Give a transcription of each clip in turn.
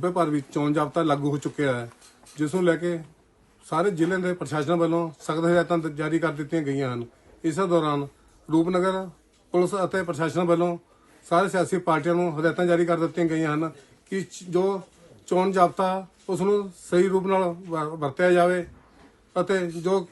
ਸੂਬੇ ਭਰ ਵਿੱਚ ਚੋਣ ਜ਼ਾਬਤਾ ਲਾਗੂ ਹੋ ਚੁੱਕਿਆ ਹੈ, ਜਿਸ ਨੂੰ ਲੈ ਕੇ ਸਾਰੇ ਜ਼ਿਲ੍ਹੇ ਦੇ ਪ੍ਰਸ਼ਾਸਨ ਵੱਲੋਂ ਸਖਤ ਹਦਾਇਤਾਂ ਜਾਰੀ ਕਰ ਦਿੱਤੀਆਂ ਗਈਆਂ ਹਨ। ਇਸ ਦੌਰਾਨ ਰੂਪਨਗਰ ਪੁਲਿਸ ਅਤੇ ਪ੍ਰਸ਼ਾਸਨ ਵੱਲੋਂ ਸਾਰੇ ਸਿਆਸੀ ਪਾਰਟੀਆਂ ਨੂੰ ਹਦਾਇਤਾਂ ਜਾਰੀ ਕਰ ਦਿੱਤੀਆਂ ਗਈਆਂ ਹਨ ਕਿ ਜੋ ਚੋਣ ਜ਼ਾਬਤਾ ਉਸ ਨੂੰ ਸਹੀ ਰੂਪ ਨਾਲ ਵ- ਵਰਤਿਆ ਜਾਵੇ ਅਤੇ ਜੋ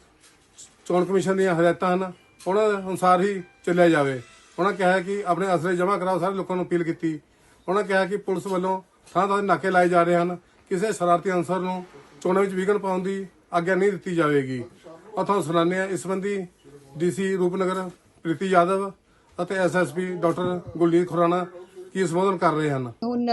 ਚੋਣ ਕਮਿਸ਼ਨ ਦੀਆਂ ਹਦਾਇਤਾਂ ਹਨ, ਉਹਨਾਂ ਦੇ ਅਨੁਸਾਰ ਹੀ ਚੱਲਿਆ ਜਾਵੇ। ਉਹਨਾਂ ਕਿਹਾ ਕਿ ਆਪਣੇ ਅਸਲੇ ਜਮ੍ਹਾਂ ਕਰਾਓ, ਸਾਰੇ ਲੋਕਾਂ ਨੂੰ ਅਪੀਲ ਕੀਤੀ। ਉਹਨਾਂ ਕਿਹਾ ਕਿ ਪੁਲਿਸ ਵੱਲੋਂ ਥਾਂ ਥਾਂ ਨਾਕੇ ਲਾਏ ਜਾ ਰਹੇ ਹਨ। ਕਿਸੇ ਸ਼ਰਾਰਤੀ ਅਨਸਰ ਨੂੰ ਚੋਣਾਂ ਵਿੱਚ ਵਿਘਨ ਪਾਉਣ ਦੀ ਆਗਿਆ ਨਹੀਂ ਦਿੱਤੀ ਜਾਵੇਗੀ। ਉਹ ਤੁਹਾਨੂੰ ਸੁਣਾਉਂਦੇ ਹਾਂ। ਇਸ ਸੰਬੰਧੀ ਡੀਸੀ ਰੂਪਨਗਰ ਪ੍ਰੀਤੀ ਯਾਦਵ ਅਤੇ ਐਸਐਸਪੀ ਡਾਕਟਰ ਗੁਲਜੀਤ ਖੁਰਾਣਾ ਕੀ ਸੰਬੋਧਨ ਕਰ ਰਹੇ ਹਨ? ਹੁਣ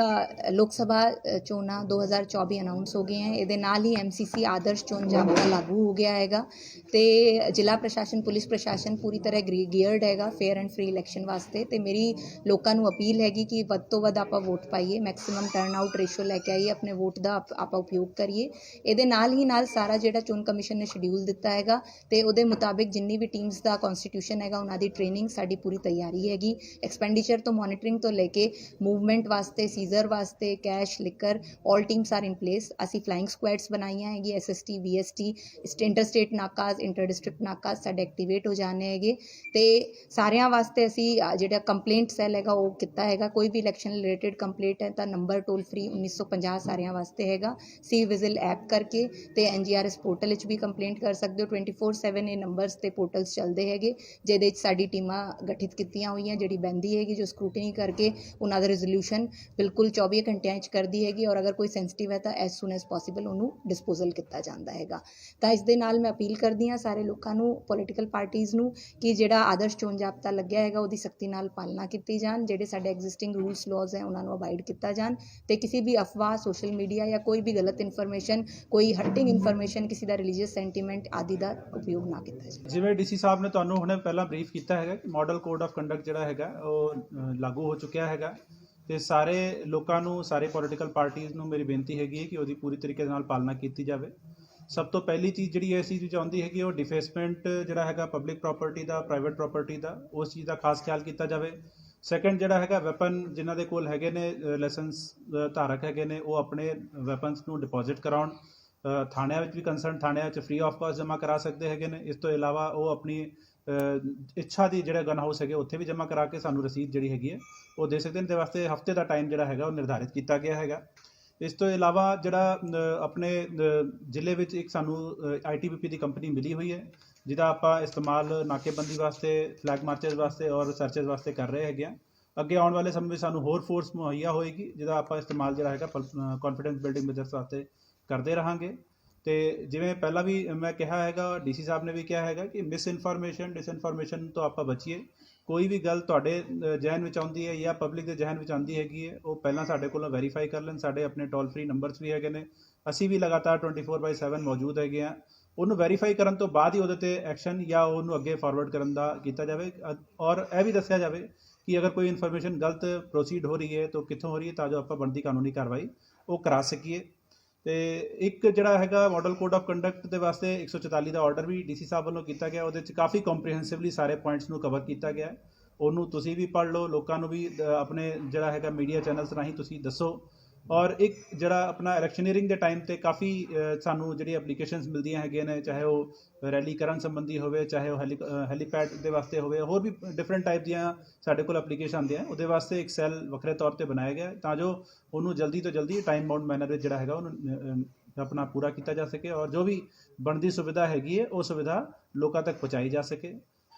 ਲੋਕ ਸਭਾ ਅ, ਚੋਣਾਂ 2024 ਅਨਾਉਂਸ ਹੋ ਗਈਆਂ ਹੈ। ਇਹਦੇ ਨਾਲ ਹੀ ਐਮਸੀਸੀ ਆਦਰਸ਼ ਚੋਣ ਜਾਬਤਾ ਲਾਗੂ ਹੋ ਗਿਆ ਹੈਗਾ। ਤੇ ਜ਼ਿਲ੍ਹਾ ਪ੍ਰਸ਼ਾਸਨ ਪੁਲਿਸ ਪ੍ਰਸ਼ਾਸਨ ਪੂਰੀ ਤਰ੍ਹਾਂ ਗੀਅਰਡ ਹੈਗਾ ਫੇਅਰ ਐਂਡ ਫ੍ਰੀ ਇਲੈਕਸ਼ਨ ਵਾਸਤੇ। ਤੇ ਮੇਰੀ ਲੋਕਾਂ ਨੂੰ ਅਪੀਲ ਹੈਗੀ ਕਿ ਵੱਧ ਤੋਂ ਵੱਧ ਆਪਾਂ ਵੋਟ ਪਾਈਏ ਮੈਕਸਿਮਮ ਟਰਨ ਆਊਟ ਰੇਸ਼ੋ ਲੈ ਕੇ ਆਈਏ ਆਪਣੇ ਵੋਟ ਦਾ ਆਪਾਂ ਉਪਯੋਗ ਕਰੀਏ। ਇਹਦੇ ਨਾਲ ਹੀ ਨਾਲ ਸਾਰਾ ਜਿਹੜਾ ਚੋਣ ਕਮਿਸ਼ਨ ਨੇ ਸ਼ਡਿਊਲ ਦਿੱਤਾ ਹੈਗਾ ਤੇ ਉਹਦੇ ਮੁਤਾਬਿਕ ਜਿੰਨੀ ਵੀ ਟੀਮਸ ਦਾ ਕਨਸਟੀਟਿਊਸ਼ਨ ਹੈਗਾ ਉਹਨਾਂ ਦੀ ਟ੍ਰੇਨਿੰਗ ਸਾਡੀ ਪੂਰੀ ਤਿਆਰੀ ਹੈਗੀ। ਐਕਸਪੈਂਡੀਚਰ ਤੋਂ ਮੋਨੀਟਰਿੰਗ ਤੋਂ ਲੈ ਕੇ ਮੂਵਮੈਂਟ ਵਾਸਤੇ ਸੀਜ਼ਰ ਵਾਸਤੇ cash liquor 올 teams are in place ਅਸੀਂ ਫਲਾਈਂਗ ਸਕੁਐਡਸ ਬਣਾਈਆਂ ਹੈਗੀ ਐਸਐਸਟੀ ਵੀਐਸਟੀ ਇੰਟਰ ਸਟੇਟ ਨਾਕਾਜ਼ ਇੰਟਰ ਡਿਸਟ੍ਰਿਕਟ ਨਾਕਾਜ਼ ਸਾਡੇ ਐਕਟੀਵੇਟ ਹੋ ਜਾਣੇ ਹੈਗੇ। ਤੇ ਸਾਰਿਆਂ ਵਾਸਤੇ ਅਸੀਂ ਜਿਹੜਾ ਕੰਪਲੇਂਟ ਸੈੱਲ ਹੈਗਾ, ਉਹ ਕੀਤਾ ਹੈਗਾ। ਕੋਈ ਵੀ ਇਲੈਕਸ਼ਨ ਰਿਲੇਟਡ ਕੰਪਲੇਂਟ ਹੈ ਤਾਂ ਨੰਬਰ ਟੋਲ ਫ੍ਰੀ 1950 ਸਾਰਿਆਂ ਵਾਸਤੇ ਹੈਗਾ। ਸੀ ਵਿਜ਼ਿਲ ਐਪ ਕਰਕੇ ਤੇ ਐਨਜੀਆਰਐਸ ਪੋਰਟਲ ਵਿੱਚ ਵੀ ਕੰਪਲੇਂਟ ਕਰ ਸਕਦੇ ਹੋ। 24/7 ਇਹ ਨੰਬਰਸ ਤੇ ਪੋਰਟਲਸ ਚੱਲਦੇ ਹੈਗੇ, ਜਿਹਦੇ ਵਿੱਚ ਸਾਡੀ ਟੀਮਾਂ ਗਠਿਤ ਕੀਤੀਆਂ ਹੋਈਆਂ, ਜਿਹੜੀ ਬੈਂਦੀ ਹੈਗੀ, ਜੋ ਸਕਰੂਟਨੀ ਕਰਕੇ ਉਹਨਾਂ ਦਾ ਰੈਜ਼ੋਲੂਸ਼ਨ ਬਿਲਕੁਲ 24 ਘੰਟਿਆਂ 'ਚ ਕਰਦੀ ਹੈਗੀ ਔਰ ਅਗਰ ਕੋਈ ਸੈਂਸਿਟਿਵ ਹੈ ਤਾਂ ਐਸ ਸੂਨ ਐਸ ਪੋਸੀਬਲ ਉਹਨੂੰ ਡਿਸਪੋਜ਼ਲ ਕੀਤਾ ਜਾਂਦਾ ਹੈਗਾ। ਤਾਂ ਇਸ ਦੇ ਨਾਲ ਮੈਂ ਅਪੀਲ ਕਰਦੀ ਹਾਂ ਸਾਰੇ ਲੋਕਾਂ ਨੂੰ ਪੋਲੀਟੀਕਲ ਪਾਰਟੀਆਂ ਨੂੰ ਕਿ ਜਿਹੜਾ ਆਦਰਸ਼ ਚੋਣ ਜਾਬਤਾ ਲੱਗਿਆ ਹੈਗਾ ਉਹਦੀ ਸਖਤੀ ਨਾਲ ਪਾਲਣਾ ਕੀਤੀ ਜਾਣ, ਜਿਹੜੇ ਸਾਡੇ ਐਗਜ਼ਿਸਟਿੰਗ ਰੂਲਸ ਲਾਜ਼ ਹੈ ਉਹਨਾਂ ਨੂੰ ਅਬਾਈਡ ਕੀਤਾ ਜਾਣ ਤੇ ਕਿਸੇ ਵੀ ਅਫਵਾਹ ਸੋਸ਼ਲ ਮੀਡੀਆ ਜਾਂ ਕੋਈ ਵੀ ਗਲਤ ਇਨਫੋਰਮੇਸ਼ਨ ਕੋਈ ਹਰਟਿੰਗ ਇਨਫੋਰਮੇਸ਼ਨ ਕਿਸੇ ਦਾ ਰਿਲੀਜੀਅਸ ਸੈਂਟੀਮੈਂਟ ਆਦਿ ਦਾ ਉਪਯੋਗ ਨਾ ਕੀਤਾ ਜਾਵੇ। ਜਿਵੇਂ ਡੀਸੀ ਸਾਹਿਬ ਨੇ ਤੁਹਾਨੂੰ ਹੁਣੇ ਪਹਿਲਾਂ ਬਰੀਫ ਕੀਤਾ ਹੈਗਾ ਕਿ ਮਾਡਲ ਕੋਡ ਆਫ ਕੰਡਕਟ ਜਿਹੜਾ ਹੈਗਾ ਉਹ ਲਾਗੂ ਹੋ ਚੁੱਕਿਆ ਹੈਗਾ। ਤੇ ਸਾਰੇ ਲੋਕਾਂ ਨੂੰ, ਸਾਰੇ ਪੋਲੀਟੀਕਲ ਪਾਰਟੀਆਂ ਨੂੰ ਮੇਰੀ ਬੇਨਤੀ ਹੈਗੀ ਹੈ ਕਿ ਉਹਦੀ ਪੂਰੀ ਤਰੀਕੇ ਦੇ ਨਾਲ ਪਾਲਣਾ ਕੀਤੀ ਜਾਵੇ। ਸਭ ਤੋਂ ਪਹਿਲੀ ਚੀਜ਼ ਜਿਹੜੀ ਇਸ ਚੀਜ਼ ਵਿੱਚ ਆਉਂਦੀ ਹੈਗੀ, ਉਹ ਡਿਫੇਸਮੈਂਟ ਜਿਹੜਾ ਹੈਗਾ ਪਬਲਿਕ ਪ੍ਰਾਪਰਟੀ ਦਾ ਪ੍ਰਾਈਵੇਟ ਪ੍ਰਾਪਰਟੀ ਦਾ, ਉਸ ਚੀਜ਼ ਦਾ ਖਾਸ ਖਿਆਲ ਕੀਤਾ ਜਾਵੇ। ਸੈਕੰਡ ਜਿਹੜਾ ਹੈਗਾ ਵੈਪਨ ਜਿਨ੍ਹਾਂ ਦੇ ਕੋਲ ਹੈਗੇ ਨੇ ਲਾਇਸੈਂਸ ਧਾਰਕ ਹੈਗੇ ਨੇ, ਉਹ ਆਪਣੇ ਵੈਪਨਸ ਨੂੰ ਡਿਪੋਜ਼ਿਟ ਕਰਾਉਣ। ਥਾਣਿਆਂ ਵਿੱਚ ਵੀ ਕੰਸਰਨ ਥਾਣਿਆਂ ਵਿੱਚ ਫ੍ਰੀ ਆਫ ਕਾਸਟ ਜਮ੍ਹਾਂ ਕਰਾ ਸਕਦੇ ਹੈਗੇ ਨੇ। ਇਸ ਤੋਂ ਇਲਾਵਾ ਉਹ ਆਪਣੀ ਇੱਛਾ ਦੀ ਜਿਹੜਾ ਗਨ ਹਾਊਸ ਹੈਗੇ, ਉੱਥੇ ਵੀ ਜਮ੍ਹਾਂ ਕਰਾ ਕੇ ਸਾਨੂੰ ਰਸੀਦ ਜਿਹੜੀ ਹੈਗੀ ਹੈ, ਉਹ ਦੇ ਸਕਦੇ ਨੇ। ਤੇ ਵਾਸਤੇ ਹਫ਼ਤੇ ਦਾ ਟਾਈਮ ਜਿਹੜਾ ਹੈਗਾ, ਉਹ ਨਿਰਧਾਰਿਤ ਕੀਤਾ ਗਿਆ ਹੈਗਾ। ਇਸ ਤੋਂ ਇਲਾਵਾ ਜਿਹੜਾ ਆਪਣੇ ਜ਼ਿਲ੍ਹੇ ਵਿੱਚ ਇੱਕ ਸਾਨੂੰ ਆਈਟੀਬੀਪੀ ਦੀ ਕੰਪਨੀ ਮਿਲੀ ਹੋਈ ਹੈ, ਜਿਹਦਾ ਆਪਾਂ ਇਸਤੇਮਾਲ ਨਾਕੇਬੰਦੀ ਵਾਸਤੇ ਫਲੈਗ ਮਾਰਚਸ ਵਾਸਤੇ ਔਰ ਸਰਚਸ ਵਾਸਤੇ ਕਰ ਰਹੇ ਹੈਗੇ ਆ ਅੱਗੇ ਆਉਣ ਵਾਲੇ ਸਮੇਂ ਵਿੱਚ ਸਾਨੂੰ ਹੋਰ ਫੋਰਸ ਮੁਹੱਈਆ ਹੋਏਗੀ, ਜਿਹਦਾ ਆਪਾਂ ਇਸਤੇਮਾਲ ਜਿਹੜਾ ਹੈਗਾ ਕੌਨਫੀਡੈਂਸ ਬਿਲਡਿੰਗ ਮੈਜਰਸ ਵਾਸਤੇ ਕਰਦੇ ਰਹਾਂਗੇ। ਤੇ ਜਿਵੇਂ ਪਹਿਲਾਂ ਵੀ ਮੈਂ ਕਿਹਾ ਹੈਗਾ ਡੀਸੀ ਸਾਹਿਬ ਨੇ ਵੀ ਕਿਹਾ ਹੈਗਾ ਕਿ ਮਿਸ ਇਨਫੋਰਮੇਸ਼ਨ ਡਿਸਇਨਫੋਰਮੇਸ਼ਨ ਤੋਂ ਆਪਾਂ ਬਚੀਏ। ਕੋਈ ਵੀ ਗੱਲ ਤੁਹਾਡੇ ਅ, ਵਿੱਚ ਆਉਂਦੀ ਹੈ ਜਾਂ ਪਬਲਿਕ ਦੇ ਜ਼ਿਹਨ ਵਿੱਚ ਆਉਂਦੀ ਹੈਗੀ ਹੈ ਉਹ ਪਹਿਲਾਂ ਸਾਡੇ ਕੋਲੋਂ ਵੈਰੀਫਾਈ ਕਰ ਲੈਣ। ਸਾਡੇ ਆਪਣੇ ਟੋਲ ਫ੍ਰੀ ਨੰਬਰਸ ਵੀ ਹੈਗੇ ਨੇ। ਅਸੀਂ ਵੀ ਲਗਾਤਾਰ 24/7 ਮੌਜੂਦ ਹੈਗੇ ਆ ਉਹਨੂੰ ਵੈਰੀਫਾਈ ਕਰਨ ਤੋਂ ਬਾਅਦ ਹੀ ਉਹਦੇ ਤੇ ਐਕਸ਼ਨ ਜਾਂ ਉਹਨੂੰ ਅੱਗੇ ਫਾਰਵਰਡ ਕਰਨ ਦਾ ਕੀਤਾ ਜਾਵੇ। ਔਰ ਇਹ ਵੀ ਦੱਸਿਆ ਜਾਵੇ ਕਿ ਅਗਰ ਕੋਈ ਇਨਫੋਰਮੇਸ਼ਨ ਗਲਤ ਪ੍ਰੋਸੀਡ ਹੋ ਰਹੀ ਹੈ ਤਾਂ ਕਿੱਥੋਂ ਹੋ ਰਹੀ ਹੈ ਤਾਂ ਜੋ ਆਪਾਂ ਬਣਦੀ ਕਾਨੂੰਨੀ ਕਾਰਵਾਈ ਉਹ ਕਰਾ ਸਕੀਏ। ਤੇ ਇੱਕ ਜਿਹੜਾ ਹੈਗਾ ਮਾਡਲ ਕੋਡ ਆਫ ਕੰਡਕਟ ਦੇ ਵਾਸਤੇ 144 ਦਾ ਆਰਡਰ ਵੀ ਡੀਸੀ ਸਾਹਿਬ ਵੱਲੋਂ ਕੀਤਾ ਗਿਆ, ਉਹਦੇ ਵਿੱਚ ਕਾਫੀ ਕੰਪਰੀਹੈਂਸਿਵਲੀ ਸਾਰੇ ਪੁਆਇੰਟਸ ਨੂੰ ਕਵਰ ਕੀਤਾ ਗਿਆ। ਉਹਨੂੰ ਤੁਸੀਂ ਵੀ ਪੜ੍ਹ ਲਓ, ਲੋਕਾਂ ਨੂੰ ਵੀ ਆਪਣੇ ਜਿਹੜਾ ਹੈਗਾ ਮੀਡੀਆ ਚੈਨਲਸ ਰਾਹੀਂ ਤੁਸੀਂ ਦੱਸੋ। ਔਰ ਇੱਕ ਜਿਹੜਾ ਆਪਣਾ ਇਲੈਕਸ਼ਨੀਅਰਿੰਗ ਦੇ ਟਾਈਮ ਤੇ ਕਾਫੀ ਸਾਨੂੰ ਜਿਹੜੀ ਐਪਲੀਕੇਸ਼ਨਸ ਮਿਲਦੀਆਂ ਹੈਗੀਆਂ ਨੇ, ਚਾਹੇ ਉਹ ਰੈਲੀ ਕਰਨ ਸੰਬੰਧੀ ਹੋਵੇ, ਚਾਹੇ ਉਹ ਹੈਲੀ ਹੈਲੀਪੈਡ ਦੇ ਵਾਸਤੇ ਹੋਵੇ, ਹੋਰ ਵੀ ਡਿਫਰੈਂਟ ਟਾਈਪ ਦੀਆਂ ਸਾਡੇ ਕੋਲ ਐਪਲੀਕੇਸ਼ਨ ਆਉਂਦੀਆਂ ਉਹਦੇ ਵਾਸਤੇ ਇੱਕ ਸੈੱਲ ਵੱਖਰੇ ਤੌਰ ਤੇ ਬਣਾਇਆ ਗਿਆ ਤਾਂ ਜੋ ਉਹਨੂੰ ਜਲਦੀ ਤੋਂ ਜਲਦੀ ਟਾਈਮ ਬਾਉਂਡ ਮੈਨਰ ਵਿੱਚ ਜਿਹੜਾ ਹੈਗਾ ਉਹਨੂੰ ਆਪਣਾ ਪੂਰਾ ਕੀਤਾ ਜਾ ਸਕੇ ਔਰ ਜੋ ਵੀ ਬਣਦੀ ਸੁਵਿਧਾ ਹੈਗੀ ਹੈ, ਉਹ ਸੁਵਿਧਾ ਲੋਕਾਂ ਤੱਕ ਪਹੁੰਚਾਈ ਜਾ ਸਕੇ।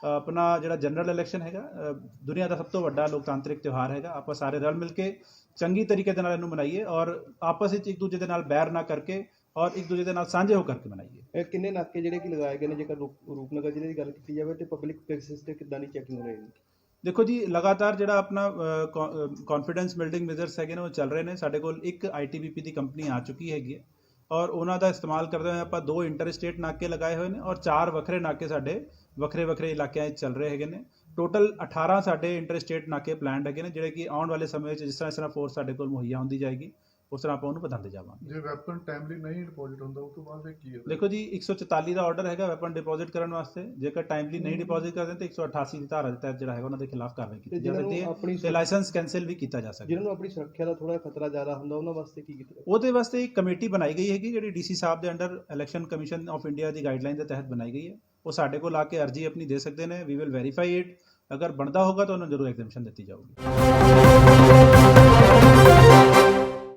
ਆਪਣਾ ਜਿਹੜਾ ਜਨਰਲ ਇਲੈਕਸ਼ਨ ਹੈਗਾ ਦੁਨੀਆ ਦਾ ਸਭ ਤੋਂ ਵੱਡਾ ਲੋਕਤਾਂਤਰਿਕ ਤਿਉਹਾਰ ਹੈਗਾ। ਆਪਾਂ ਸਾਰੇ ਰਲ ਮਿਲ ਕੇ ਚੰਗੀ ਤਰੀਕੇ ਦੇ ਨਾਲ ਇਹਨੂੰ ਮਨਾਈਏ ਔਰ ਆਪਸ ਵਿੱਚ ਇੱਕ ਦੂਜੇ ਦੇ ਨਾਲ ਬੈਰ ਨਾ ਕਰਕੇ ਔਰ ਇੱਕ ਦੂਜੇ ਦੇ ਨਾਲ ਸਾਂਝੇ ਹੋ ਕਰਕੇ ਮਨਾਈਏ। ਇਹ ਕਿੰਨੇ ਨਾਕੇ ਜਿਹੜੇ ਕਿ ਲਗਾਏ ਗਏ ਨੇ? ਜੇਕਰ ਰੂਪ- ਰੂਪਨਗਰ ਜ਼ਿਲ੍ਹੇ ਦੀ ਗੱਲ ਕੀਤੀ ਜਾਵੇ ਤੇ ਪਬਲਿਕ ਪਲੇਸਿਸ ਤੇ ਕਿੱਦਾਂ ਦੀ ਚੈਕਿੰਗ ਰਹੇਗੀ ਦੇਖੋ ਜੀ ਲਗਾਤਾਰ ਜਿਹੜਾ ਆਪਣਾ ਕੌਨਫੀਡੈਂਸ ਬਿਲਡਿੰਗ ਮੈਜਰਸ ਹੈਗੇ ਨੇ ਉਹ ਚੱਲ ਰਹੇ ਨੇ। ਸਾਡੇ ਕੋਲ ਇੱਕ ਆਈਟੀਬੀਪੀ ਦੀ ਕੰਪਨੀ ਆ ਚੁੱਕੀ ਹੈਗੀ ਹੈ। ਔਰ ਉਹਨਾਂ ਦਾ ਇਸਤੇਮਾਲ ਕਰਦੇ ਹੋਏ ਆਪਾਂ ਦੋ ਇੰਟਰ ਸਟੇਟ ਨਾਕੇ ਲਗਾਏ ਹੋਏ ਨੇ ਔਰ ਚਾਰ ਵੱਖਰੇ ਨਾਕੇ ਸਾਡੇ ਵੱਖਰੇ ਵੱਖਰੇ ਇਲਾਕਿਆਂ 'ਚ ਚੱਲ ਰਹੇ ਹੈਗੇ ਨੇ। ਟੋਟਲ 18 ਸਾਡੇ ਇੰਟਰ ਸਟੇਟ ਨਾਕੇ ਪਲਾਨਡ ਹੈਗੇ ਨੇ, ਜਿਹੜੇ ਕਿ ਆਉਣ ਵਾਲੇ ਸਮੇਂ ਵਿੱਚ ਜਿਸ ਤਰ੍ਹਾਂ ਇਸ ਤਰ੍ਹਾਂ ਫੋਰਸ ਸਾਡੇ ਕੋਲ ਮੁਹੱਈਆ ਹੁੰਦੀ ਜਾਏਗੀ। ਉਸ ਤਰ੍ਹਾਂ ਆਪਾਂ ਉਹਨੂੰ ਵਧਾਉਂਦੇ ਜਾਵਾਂਗੇ। ਜੇ ਵੈਪਨ ਟਾਈਮਲੀ ਨਹੀਂ ਡਿਪੋਜ਼ਿਟ ਹੁੰਦਾ ਉਸ ਤੋਂ ਬਾਅਦ ਫਿਰ ਕੀ ਹੈ ਦੇਖੋ ਜੀ 144 ਦਾ ਆਰਡਰ ਹੈਗਾ ਵੈਪਨ ਡਿਪੋਜ਼ਿਟ ਕਰਨ ਵਾਸਤੇ। ਜੇਕਰ ਟਾਈਮਲੀ ਨਹੀਂ ਡਿਪੋਜ਼ਿਟ ਕਰਦੇ ਤਾਂ 188 ਦੀ ਧਾਰਾ ਦੇ ਤਹਿਤ ਜਿਹੜਾ ਹੈਗਾ ਉਹਨਾਂ ਦੇ ਖਿਲਾਫ ਕਾਰਵਾਈ ਕੀਤੀ ਜਾ ਸਕਦੀ ਹੈ ਤੇ ਲਾਇਸੈਂਸ ਕੈਨਸਲ ਵੀ ਕੀਤਾ ਜਾ ਸਕਦਾ। ਜਿਹਨਾਂ ਹੈ ਨੂੰ ਆਪਣੀ ਸੁਰੱਖਿਆ ਦਾ ਥੋੜਾ ਖਤਰਾ ਜ਼ਿਆਦਾ ਹੁੰਦਾ ਉਹਨਾਂ ਵਾਸਤੇ ਕੀ ਕੀਤਾ? ਉਹਦੇ ਵਾਸਤੇ ਇੱਕ ਕਮੇਟੀ ਬਣਾਈ ਗਈ ਹੈਗੀ ਜਿਹੜੀ ਡੀਸੀ ਸਾਹਿਬ ਦੇ under election commission of India the guideline ਦੇ ਤਹਿਤ ਬਣਾਈ ਗਈ ਹੈ। ਉਹ ਸਾਡੇ ਕੋਲ ਆ ਕੇ ਅਰਜੀ ਆਪਣੀ ਦੇ ਸਕਦੇ ਨੇ ਵੀ ਵਿਲ ਵੈਰੀਫਾਈ ਇਟ ਅਗਰ ਬਣਦਾ ਹੋਗਾ ਤਾਂ ਉਹਨਾਂ ਨੂੰ ਜ਼ਰੂਰ ਐਗਜ਼ੈਂਪਸ਼ਨ ਦਿੱਤੀ ਜਾਊਗੀ।